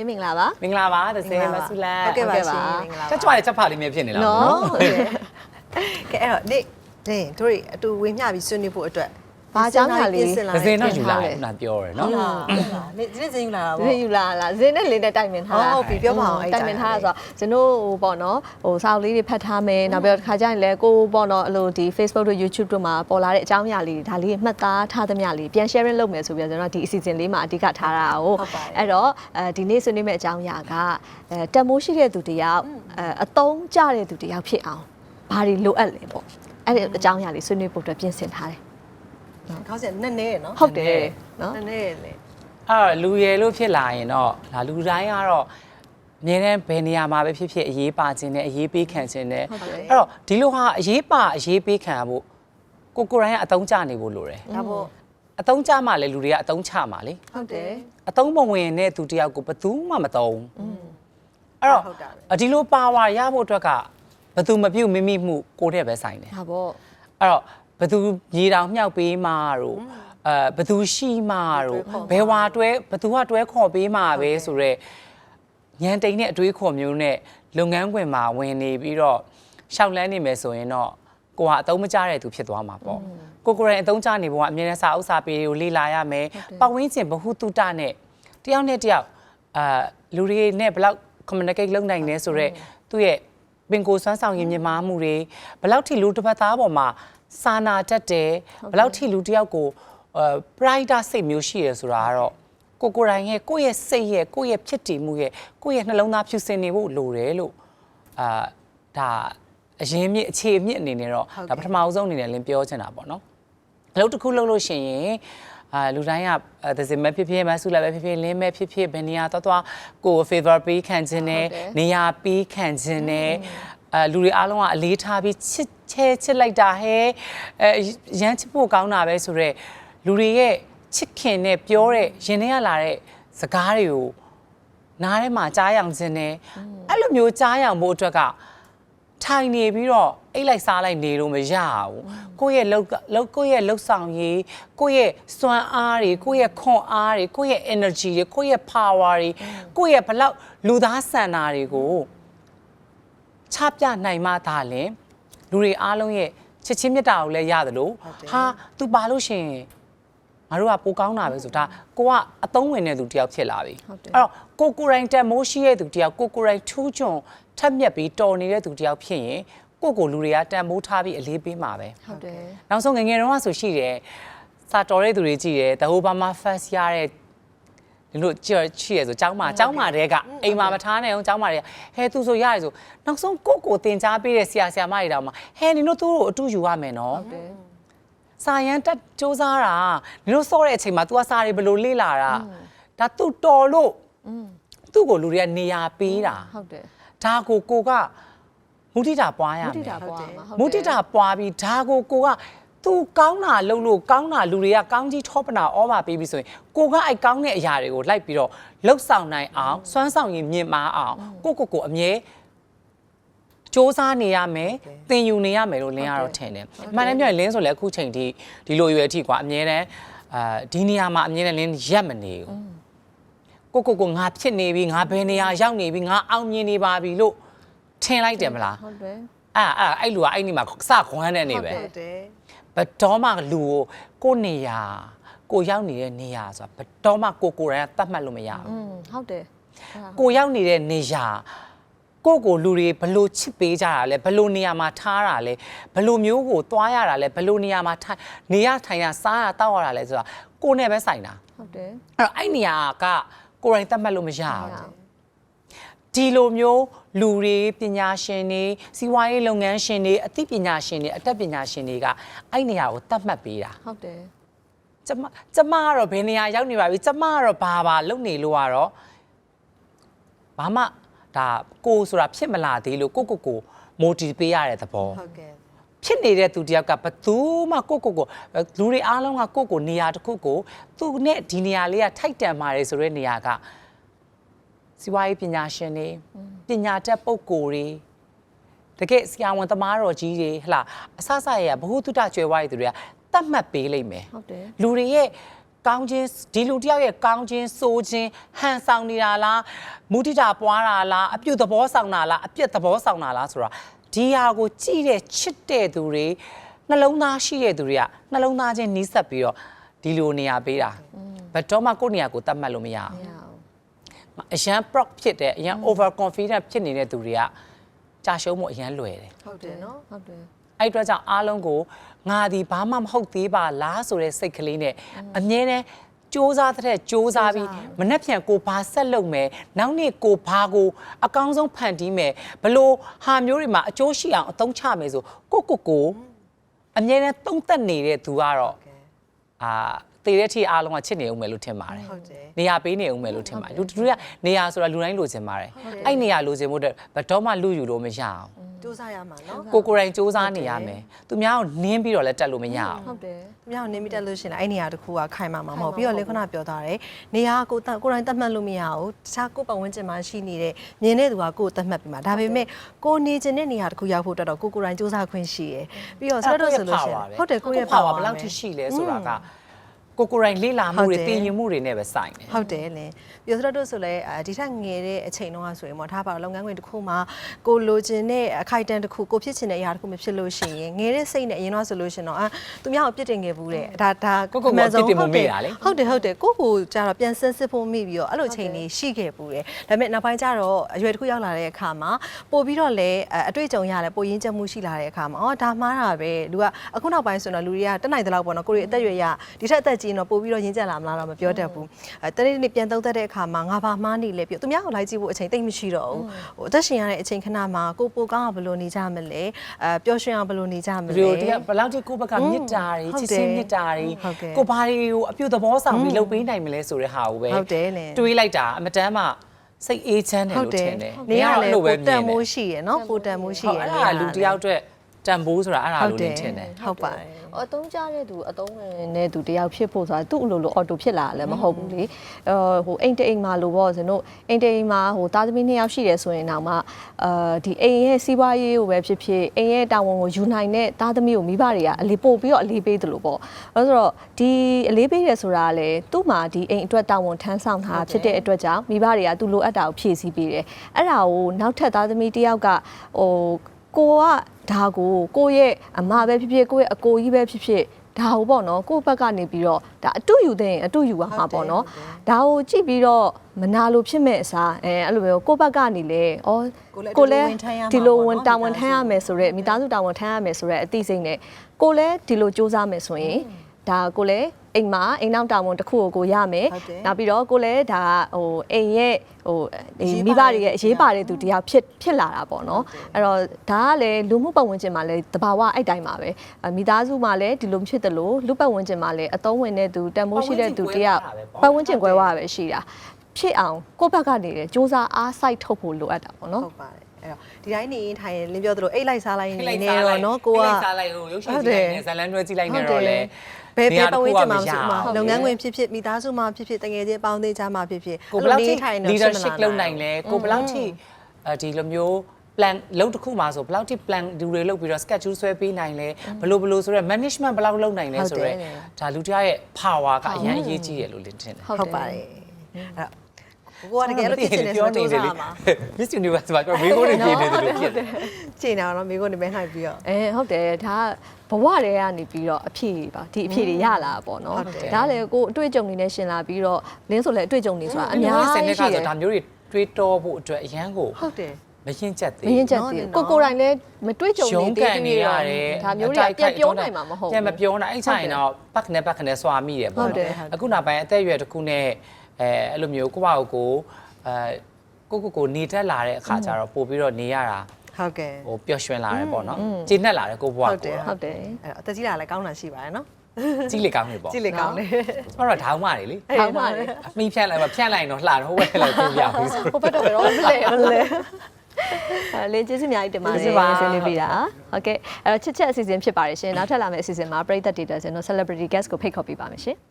မင်းမင်္ဂလာပါ မင်္ဂလာပါသစဲမဆူလန်ဟုတ်ကဲ့ပါဟုတ်ကဲ့ပါရှင်မင်္ဂလာချက်ပါကြွားတဲ့ချက်ဖာလေးမျိုးဖြစ်နေလားနော်ကဲအဲ့တော့နေ့တင်းတို့တွေအတူဝေမျှပြီးဆွေးနွေးဖို့အတွက် ဘာအကြောင်းအရာလေးပြင်ဆင်လာသစဲတော့ယူလာဟုတ်တတယ်ယ်ခုနပြောရဲဟုနော်တ်လားဟုတ်လားနေ့ဒီနေ့စင်ယူလာတာဒီပေါ့ယူလာလားဇင်းနဲ့လေးနဲ့တိုင်ပင်ထားတာဟုတ်ဟုတ်ပြီပြောပါအောင်အဲ့တိုင်ပင်ထားတာဆိုတော့ကျွန်တော်ဟိုပေါ့နော်ဟိုစာအုပ်လေးတွေဖတ်ထားမယ်နောက်ပြီးတော့တစ်ခါကျရင်လည်းကိုပေါ့နော်အဲ့လိုဒီ Facebook တို့ YouTube တို့မှာပေါ်လာတဲ့အကြောင်းအရာလေးတွေဒါလေးမှတ်သားထားသမျှလေးပြန် sharing လုပ်မယ်ဆိုပြီးတော့ကျွန်တော်ဒီအစီအစဉ်လေးမှာအဓိကထားတာကိုအဲ့တော့အဲဒီနေ့ဆွေးနွေးမယ့်အကြောင်းအရာကအဲတန်မိုးရှိတဲ့သူတယောက်အဲအတုံးကြတဲ့သူတယောက်ဖြစ်အောင်ဘာတွေလိုအပ်လဲပေါ့အဲ့ဒီအကြောင်းအရာလေးဆွေးနွေးဖို့အတွက်ပြင်ဆင်ထားတယ် ခေါင်းစဉ်နဲ့နဲ့နော်ဟုတ်တယ်နော်နဲ့နဲ့လေအဲ့တော့လူရယ်လို့ဖြစ်လာရင်တော့ဒါလူတိုင်းကတော့အမြဲတမ်းဘယ်နေရာမှာပဲဖြစ်ဖြစ်အရေးပါခြင်းနဲ့အရေးပေးခံခြင်းနဲ့ဟုတ်တယ်အဲ့တော့ဒီလိုဟာအရေးပါအရေးပေးခံရဖို့ကိုကိုယ်တိုင်ကအတုံးချနေဖို့လိုတယ်ဒါပေါ့အတုံးချမှလည်းလူတွေကအတုံးချမှာလေဟုတ်တယ်အတုံးမဝင်တဲ့သူတယောက်ကိုဘယ်သူမှမတုံးအဲ့တော့ဟုတ်တာပဲအဒီလိုပါဝါရဖို့အတွက်ကဘယ်သူမပြုတ်မိမိမှုကိုယ့်တဲ့ပဲဆိုင်တယ်ဟာပေါ့အဲ့တော့ ဘသူရေတောင်မြောက်ပေးမှာတို့အဲဘသူရှိမှာတို့ဘယ်ဝါတွဲဘသူကတွဲခေါ်ပေးမှာပဲဆိုတော့ညံတိန်တဲ့အတွေးခေါ်မျိုးနဲ့လုပ်ငန်းခွင်မှာဝင်နေပြီးတော့ရှောက်လန်းနေမယ်ဆိုရင်တော့ကိုကအတုံးမကျတဲ့သူဖြစ်သွားမှာပေါ့ကိုကိုယ်တိုင်အတုံးကျနေဘုံကအမြဲတမ်းစာအုပ်စာပေတွေကိုလေ့လာရမယ်ပတ်ဝန်းကျင်ဘဟုတုတနဲ့တယောက်နဲ့တယောက်အာလူတွေနဲ့ဘယ်လောက် communicate လုပ်နိုင်လဲဆိုတော့သူ့ရဲ့ပင်ကိုယ်စွမ်းဆောင်ရည်မြင့်မားမှုတွေဘယ်လောက်ထိလူတစ်ပတ်သားပေါ်မှာ စာနာတတ်တယ်ဘယ်လောက်ထိလူတစ်ယောက်ကိုအဲ pride စိတ်မျိုးရှိရဆိုတာကတော့ကိုကိုယ်တိုင်ရဲ့ကိုယ့်ရဲ့စိတ်ရဲ့ကိုယ့်ရဲ့ဖြစ်တည်မှုရဲ့ကိုယ့်ရဲ့နှလုံးသားဖြူစင်နေဖို့လိုတယ်လို့အာဒါအရင်မြင့်အခြေအမြင့်အနေနဲ့တော့ဒါပထမအဆုံးအနေနဲ့လင်းပြောချင်တာပေါ့နော်အလုပ်တစ်ခုလုပ်လို့ရှိရင်အာလူတိုင်းကအဲသစင်မဲ့ဖြစ်ဖြစ်မဆူလာပဲဖြစ်ဖြစ်လင်းမဲ့ဖြစ်ဖြစ်ဘယ်နေရာသွားသွားကိုယ် favor ပေးခံခြင်းနဲ့ဟုတ်တယ်နေရာပေးခံခြင်းနဲ့ အဲလူတွေအားလုံးကအလေးထားပြီးချစ်ချဲချစ်လိုက်တာဟဲအဲရမ်းချစ်ဖို့ကောင်းတာပဲဆိုတော့လူတွေရဲ့ချစ်ခင်နဲ့ပြောတဲ့ရင်ထဲကလာတဲ့စကားတွေကိုနားထဲမှာကြားရောင်ခြင်းနဲ့အဲ့လိုမျိုးကြားရောင်ဖို့အတွက်ကထိုင်နေပြီးတော့အိတ်လိုက်စားလိုက်နေလို့မရဘူးကိုယ့်ရဲ့လောက်လောက်ကိုယ့်ရဲ့လောက်ဆောင်ရေးကိုယ့်ရဲ့စွမ်းအားတွေကိုယ့်ရဲ့ခွန်အားတွေကိုယ့်ရဲ့ energy တွေကိုယ့်ရဲ့ power တွေကိုယ့်ရဲ့ဘလောက်လူသားဆန္ဒတွေကို ချပြနိုင်မှသာလင်လူတွေအားလုံးရဲ့ချစ်ချင်းမြတ်တာကိုလည်းရတယ်လို့ဟာ तू ပါလို့ရှရင်ငါတို့ကပိုကောင်းတာပဲဆိုဒါကိုကအသုံးဝင်တဲ့သူတယောက်ဖြစ်လာပြီဟုတ်တယ်အဲ့တော့ကိုကိုယ်တိုင်တက်မိုးရှိတဲ့သူတယောက်ကိုကိုယ်တိုင်ထူးချွန်ထက်မြက်ပြီးတော်နေတဲ့သူတယောက်ဖြစ်ရင်ကိုကိုလူတွေကတန်မိုးထားပြီးအလေးပေးမှာပဲဟုတ်တယ်နောက်ဆုံးငယ်ငယ်တုန်းကဆိုရှိတယ်စာတော်တဲ့သူတွေကြည့်တယ် The Obama First ရတဲ့ ဒီလိုကြည့်ရရှိရဆိုကျောင်းမှာကျောင်းမှာတဲကအိမ်မှာမထားနိုင်အောင်ကျောင်းမှာတဲကဟဲသူဆိုရတယ်ဆိုနောက်ဆုံးကိုကိုတင် जा ပေးတဲ့ဆရာဆရာမတွေတောင်မှဟဲနင်တို့သူတို့အတူယူရမယ်နော် ဟုတ်တယ် စာရန်တက်စ조사တာနင်တို့စောတဲ့အချိန်မှာ तू ကစာတွေဘယ်လိုလေ့လာတာဒါ तू တော်လို့သူ့ကိုလူတွေကနေရာပေးတာ ဟုတ်တယ် ဒါကိုကိုကမုဒိတာပွားရ မု မယ် ဒိတာပွားမှာ မုဒိတာပွားပြီးဒါကိုကိုက သူကောင်းတာလုပ်လို့ကောင်းတာလူတွေကကောင်းကြီးထောပနာဩဘာပေးပြီးဆိုရင်ကိုကအဲ့ကောင်းတဲ့အရာတွေကိုလိုက်ပြီးတော့လှုပ်ဆောင်နိုင်အောင်စွမ်းဆောင်ရင်မြင့်မားအောင်ကိုကိုကိုအမြဲစ조사နေရမယ်သင်ယူနေရမယ်လို့လင်းရတော့ထင်တယ်။မှန်တယ်ပြောရင်လင်းဆိုလည်းအခုချိန်ထိဒီလိုရွယ်အထိကွာအမြဲတမ်းအာဒီနေရာမှာအမြဲတမ်းလင်းရက်မနေဘူး။ကိုကိုကိုငါဖြစ်နေပြီငါဘယ်နေရာရောက်နေပြီငါအောင်မြင်နေပါပြီလို့ထင်လိုက်တယ်မလားဟုတ်တယ်။ အာအာအဲ့လူကအဲ့ဒီမှာစခွမ်းတဲ့နေပဲဟုတ်တယ်ဘယ်တော့မှလူကိုကိုယ့်နေရာကိုရောက်နေတဲ့နေရာဆိုတာဘယ်တော့မှကိုကိုယ်တိုင်ကတတ်မှတ်လို့မရဘူးอืมဟုတ်တယ်ကိုရောက်နေတဲ့နေရာကိုယ့်ကိုလူတွေဘလို့ချစ်ပေးကြတာလဲဘလို့နေရာမှာထားတာလဲဘလို့မျိုးကိုသွားရတာလဲဘလို့နေရာမှာထိုင်နေရထိုင်ရစားရတောက်ရတာလဲဆိုတာကိုယ်နဲ့ပဲဆိုင်တာဟုတ်တယ်အဲ့တော့အဲ့နေရာကကိုယ်တိုင်တတ်မှတ်လို့မရဟုတ်ဘူးတယ် ဒီလိုမျိုးလူတွေပညာရှင်တွေစီးပွားရေးလုပ်ငန်းရှင်တွေအသိပညာရှင်တွေအတတ်ပညာရှင်တွေကအဲ့နေရာကိုတတ်မှတ်ပေးတာဟုတ်တယ်ကျမကျမကတော့ဘယ်နေရာရောက်နေပါပြီကျမကတော့ဘာဘာလုပ်နေလို့ကတော့ဘာမှဒါကိုယ်ဆိုတာဖြစ်မလာသေးလို့ကိုကိုကိုမိုတီပေးရတဲ့သဘောဟုတ်ကဲ့ဖြစ်နေတဲ့သူတယောက်ကဘသူမှကိုကိုကိုလူတွေအားလုံးကကိုကိုနေရာတစ်ခုကိုသူနဲ့ဒီနေရာလေးကထိုက်တန်ပါတယ်ဆိုတဲ့နေရာက စီဝါရေးပညာရှင်တွေပညာတတ်ပုဂ္ဂိုလ်တွေတကယ်ဆရာဝန်သမားတော်ကြီးတွေဟလာအဆဆရရဘ ഹു တုတကျွဲဝါးရည်သူတွေကတတ်မှတ်ပေးလိုက်မယ်ဟုတ်တယ်လူတွေရဲ့ကောင်းခြင်းဒီလူတယောက်ရဲ့ကောင်းခြင်းစိုးခြင်းဟန်ဆောင်နေတာလားမုဒိတာပွားတာလားအပြုတ်သဘောဆောင်တာလားအပြစ်သဘောဆောင်တာလားဆိုတော့ဒီဟာကိုကြည့်တဲ့ချစ်တဲ့သူတွေနှလုံးသားရှိတဲ့သူတွေကနှလုံးသားချင်းနီးစပ်ပြီးတော့ဒီလိုနေရာပေးတာဘယ်တော့မှကိုယ့်နေရာကိုတတ်မှတ်လို့မရအောင်မရ အောင်အရန် proc ဖြစ်တဲ့အရန် over confident ဖြစ်နေတဲ့သူတွေကကြာရှုံးမှုအရန်လွယ်တယ်ဟုတ်တယ်နော်ဟုတ်တယ်အဲ့ဒီအတွက်ကြောင့်အားလုံးကိုငါဒီဘာမှမဟုတ်သေးပါလားဆိုတဲ့စိတ်ကလေးနဲ့အမြဲတမ်းစူးစမ်းတဲ့စူးစမ်းပြီးမနှက်ပြန်ကိုဘာဆက်လုပ်မယ်နောက်နေ့ကိုဘာကိုအကောင်းဆုံးဖန်တီးမယ်ဘလို့ဟာမျိုးတွေမှာအကျိုးရှိအောင်အသုံးချမယ်ဆိုကိုကိုကိုအမြဲတမ်းသုံးသက်နေတဲ့သူကတော့အာ တည်တဲ့အထိအားလုံးကချစ်နေအောင်မယ်လို့ထင်ပါတယ်ဟုတ်တယ်နေရာပေးနေအောင်မယ်လို့ထင်ပါတယ်လူတူကနေရာဆိုတာလူတိုင်းလိုချင်ပါတယ်အဲ့နေရာလိုချင်ဖို့အတွက်ဘယ်တော့မှလူယူလို့မရအောင်စူးစမ်းရမှာနော်ကိုကိုယ်တိုင်စူးစမ်းနေရမယ်သူများကိုနင်းပြီးတော့လည်းတက်လို့မရအောင်ဟုတ်တယ်သူများကိုနေမိတက်လို့ရှရင်အဲ့နေရာတစ်ခုကခိုင်မာမှာမဟုတ်ပြီးတော့လေခုနပြောထားတယ်နေရာကကိုတကိုယ်တိုင်တတ်မှတ်လို့မရဘူးတခြားကိုယ်ပတ်ဝန်းကျင်မှာရှိနေတဲ့မြင်တဲ့သူကကိုယ်တတ်မှတ်ပြီးမှာဒါပေမဲ့ကိုနေခြင်းတဲ့နေရာတစ်ခုရောက်ဖို့အတွက်တော့ကိုကိုယ်တိုင်စူးစမ်းခွင့်ရှိရယ်ပြီးတော့ဆိုတော့ဆိုလို့ရှရင်ဟုတ်တယ်ကိုယ့်ရဲ့ power power ဘယ်လောက်ထိရှိလဲဆိုတာက ကိုကိုယ်တိုင်လေ့လာမှုတွေတည်ရင်မှုတွေနဲ့ပဲဆိုင်တယ်ဟုတ်တယ်လေပြီးတော့တို့ဆိုလဲအဲဒီထက်ငယ်တဲ့အချိန်တုန်းကဆိုရင်ပေါ့ထားပါတော့လုပ်ငန်းခွင်တစ်ခုမှာကိုလိုချင်တဲ့အခိုက်အတန့်တစ်ခုကိုဖြစ်ချင်တဲ့အရာတစ်ခုမဖြစ်လို့ရှိရင်ငယ်တဲ့စိတ်နဲ့အရင်တော့ဆိုလို့ရှိရင်တော့အာသူများကိုပြစ်တင်ခဲ့ဘူးတဲ့ဒါဒါကိုကိုကိုပြစ်တင်မှုမေ့တာလေဟုတ်တယ်ဟုတ်တယ်ကိုကိုကြတော့ပြန်ဆန်းစစ်ဖို့မိပြီးတော့အဲ့လိုအချိန်လေးရှိခဲ့ဘူးတဲ့ဒါပေမဲ့နောက်ပိုင်းကျတော့အရွယ်တစ်ခုရောက်လာတဲ့အခါမှာပို့ပြီးတော့လဲအတွေ့အကြုံရတယ်ပိုရင်းချက်မှုရှိလာတဲ့အခါမှာအော်ဒါမှားတာပဲလူကအခုနောက်ပိုင်းဆိုတော့လူတွေကတက်နိုင်တဲ့လောက်ပေါ့နော်ကိုရီအသက်အရွယ်ရဒီထက်အသက်ကြီးရင်တော့ပို့ပြီးတော့ရင်းချက်လာမလားတော့မပြောတတ်ဘူးအဲတနေ့နေ့ပြန်သုံးသက်တဲ့အခါမှာငါဘာမှားနေလဲပြောသူများကိုလိုက်ကြည့်ဖို့အချိန်တိတ်မရှိတော့ဘူးဟိုအသက်ရှင်ရတဲ့အချိန်ခဏမှာကိုပိုကောင်းအောင်ဘယ်လိုနေကြမလဲအဲပျော်ရွှင်အောင်ဘယ်လိုနေကြမဗီလဲဒီယိုတကဘယ်လောက်ထိကိုယ့်ဘက်ကမြစ်တာတွေဟုတ်ချစ်တယ်ချင်းမြစ်တာတွေဟုတ်ကဲ့ကိုဘာတွေကိုအပြုတ်သဘောဆောင်ပြီးလုပ်ပေးနိုင်မလဲဆိုတဲ့ဟာကိုပဲဟုတ်တယ်လေတွေးလိုက်တာအမတမ်းမှစိတ်အေးချမ်းတယ်ဟုတ်လို့တထယ်င်တယ်နေရလေအဲ့ပိုမြတန်င်တယ်မိုးရှိရယ်နော်ပိုတန်မိုးရှိဟုတ်ရယ်အဲ့ဒါလူတစ်ယောက်အတွက် တန်ဖိုးဆိုတာအဲ့ဒါဟုတ်လို့တလယ်င်းထင်တယ်ဟုတ်ပါတယ်အတုံးကြတဲ့သူအတုံးဝင်တဲ့သူတယောက်ဖြစ်ဖို့ဆိုတာသူ့အလိုလိုအော်တိုဖြစ်လာတယ်လည်းမဟုတ်ဘူးလေအဲဟိုအိမ်တအိမ်မှာလို့ပေါ့ဇင်တို့အိမ်တအိမ်မှာဟိုသားသမီးနှစ်ယောက်ရှိတယ်ဆိုရင်တော့မှအာဒီအိမ်ရဲ့စီးပွားရေးကိုပဲဖြစ်ဖြစ်အိမ်ရဲ့တာဝန်ကိုယူနိုင်တဲ့သားသမီးကိုမိဘတွေကအလေးပို့ပြီးတော့အလေးပေးတယ်လို့ပေါ့အဲဆိုတော့ဒီအလေးပေးတယ်ဆိုတာကလေသူ့မှာဒီအိမ်အတွက်တာဝန်ထမ်းဆောင်တာဖြစ်တဲ့အတွက်ကြောင့်မိဘတွေကသူ့လိုအပ်တာကိုဖြည့်ဆည်းပေးတယ်အဲ့ဒါကိုနောက်ထပ်သားသမီးတယောက်ကဟို ကိုကဒါကိုကိုယ့်ရဲ့အမပဲဖြစ်ဖြစ်ကိုယ့်ရဲ့အကိုကြီးပဲဖြစ်ဖြစ်ဒါကိုပေါ့နော်ကိုယ့်ဘက်ကနေပြီးတော့ဒါအတူယူတဲ့ရင်အတူယူရမှာပေါ့နော်ဒါကိုကြည့်ပြီးတော့မနာလို့ဖြစ်မဲ့အစားအဲအဲ့လိုမျိုးကိုယ့်ဘက်ကနေလေဩကိုယ်လည်းဒီလိုဝန်ထမ်းရမှာပေါ့နော်ဒီလိုဝန်တာဝန်ထမ်းရမယ်ဆိုတော့မိသားစုတာဝန်ထမ်းရမယ်ဆိုတော့အသိစိတ်နဲ့ကိုယ်လည်းဒီလိုစူးစမ်းမယ်ဆိုရင် ဒါကိုလည်းအိမ်မှာအိမ်နောက်တာဝန်တစ်ခုကိုကိုရမယ်ဟုတ်တယ်နောက်ပြီးတော့ကိုလည်းဒါဟိုအိမ်ရဲ့ဟိုအရေးမိပါဘတဲ့တွေရဲ့အရေးပါတဲ့သူတရားဖြစ်ဖြစ်လာတာပေါ့နော်အဲ့တော့ဒါကလည်းလူမှုပတ်ဝန်းကျင်မှာလည်းတဘာဝအဲ့တိုင်းပါပဲအဲ့မိသားစုမှာလည်းဒီလိုဖြစ်တယ်လို့လူပတ်ဝန်းကျင်မှာလည်းအသုံးဝင်တဲ့သူတန်ဖိုးရှိတဲ့သူတရားပတ်ဝန်းကျင်ကွဲဝါပဲရှိတာဖြစ်အောင်ကိုယ့်ဘက်ကနေလည်းစူးစမ်းအားစိုက်ထုတ်ဖို့လိုအပ်တာပေါ့နော်ဟုတ်ပါတယ်အဲ့တော့ဒီတိုင်းနေရင်ထိုင်ရင်လင်းပြောသလိုအိတ်လိုက်စားလိုက်ခိနေလိုက်နေစားလိုတော့က်နော်ကိုကခိလိုက်စားလိုက်ဟိုရုပ်ရှင်ကြည့်လိုက်နေဇလန်တွဲကြည့်လိုက်နေတော့လေ ဘယ်ဘယ်ပတ်ဝန်းကျင်မှာမဆိုနေရာမှာတစ်ခုကလုပ်ငန်းခွင်ဖြစ်ဖြစ်မိသားစုမှာဖြစ်ဖြစ်တငယ်ချင်းပေါင်းသေးချာမှာဖြစ်ဖြစ်ကိုဘယ်လောက်ထိထိုင်တော့ leadership လုပ်နိုင်လဲကိုဘယ်လောက်ထိအဲဒီလိုမျိုး plan လုပ်တစ်ခုမှာဆိုဘယ်လောက်ထိ plan ဒီတွေလုပ်ပြီးတော့ schedule ဆွဲပေးနိုင်လဲဘယ်လိုဘယ်လိုဆိုတော့ management ဘယ်လောက်လုပ်နိုင်လဲဆိုတော့ဒါလူတစ်ယောက်ရဲ့ power ကအရင်အရေးကြီးတယ်လို့လင်းထင်တယ်ဟုတ်ပါတယ်အဲ့တော့ ကိုကတကယ်လို့ဖြစ်ချင်တယ်ဆိုတော့စူးစမ်းရမှာ Miss Universe မှာကျွန်တော်မေးခွန်းတွေဖြေနေတယ်လို့ဖြစ်တယ်ချိန်တာတော့မိကိုနေမဲခိုင်ပြီးတော့ အဲဟုတ်တယ်ဒါကဘဝတွေကနေပြီးတော့အဖြေပါဒီအဖြေတွေရလာတာပေါ့နော်ဟုတ်တယ် ဒါလည်းကိုယ်အတွေ့အကြုံတွေနဲ့ရှင်လာပြီးတော့လင်းဆိုလည်းအတွေ့အကြုံတွေဆိုတာအများဆယ်ကြီးနှစ်ကရှိတဆိုယ်ဒါမျိုးတွေတွေးတောဖို့အတွက်အရန်ကိုဟုတ်တယ် မရင်ချက်သေးမရင်ချက်သေးဘူးကိုကိုယ်တိုင်လည်းမတွေ့ကြုံရုံးနေကန်သေးနေသေးရတော့တယ်ဒါမျိုးတွေကပြန်ပြောနိုင်မှာမဟုတ်ဘူး ပြန်မပြောနိုင်အဲ့ဆိုင်တော့ပတ်နဲ့ပတ်နဲ့စွာမိတယ်ပေါ့ဟုတ်တယ်နော်အခုနောက်ပိုင်းအသက်အရွယ်တစ်ခုနဲ့ အဲအဲ့လိုမျိုးကိုယ့်ဘာကိုအဲကိုကိုကိုနေတတ်လာတဲ့အခါကျတော့ပို့ပြီးတော့နေရတာဟုတ်ကဲ့ဟိုပျော်ရွှင်လာတယ်ပေါ့နော်ကျေနပ်လာတယ်ကိုဘွားဟုတ်တယ်ကိုဟုတ်တယ်အဲ့တော့အသက်ကြီးလာလည်းကောင်းတာရှိပါတယ်နော်ကြီးလေကောင်းနေပေါ့ကြည့်လေကောင်းတယ်ကျွန်တော်တို့ထောင်းမာတယ်လေထောင်းပါလေအမိဖြန့်လိုက်ပါဖြန့်လိုက်ရင်တော့လှတော့ဟိုဘက်လိုက်ပြပြပြီဆိုဟိုဘက်တော့ဘယ်တော့မလဲမလဲအဲလင်းကျေးဇူးအများကြီးတင်ပါတယ်ကျေးဇူးပါဆွေးနွေးပေးတာဟုတ်ကဲ့အဲ့တော့ချစ်ချက်အစီအစဉ်ဖြစ်ပါတယ်ရှင်နောက်ထပ်လာမယ့်အစီအစဉ်မှာပရိသတ်ဒေတာစင်တို့ celebrity guest ကိုဖိတ်ခေါ်ပေးပါမယ်ရှင်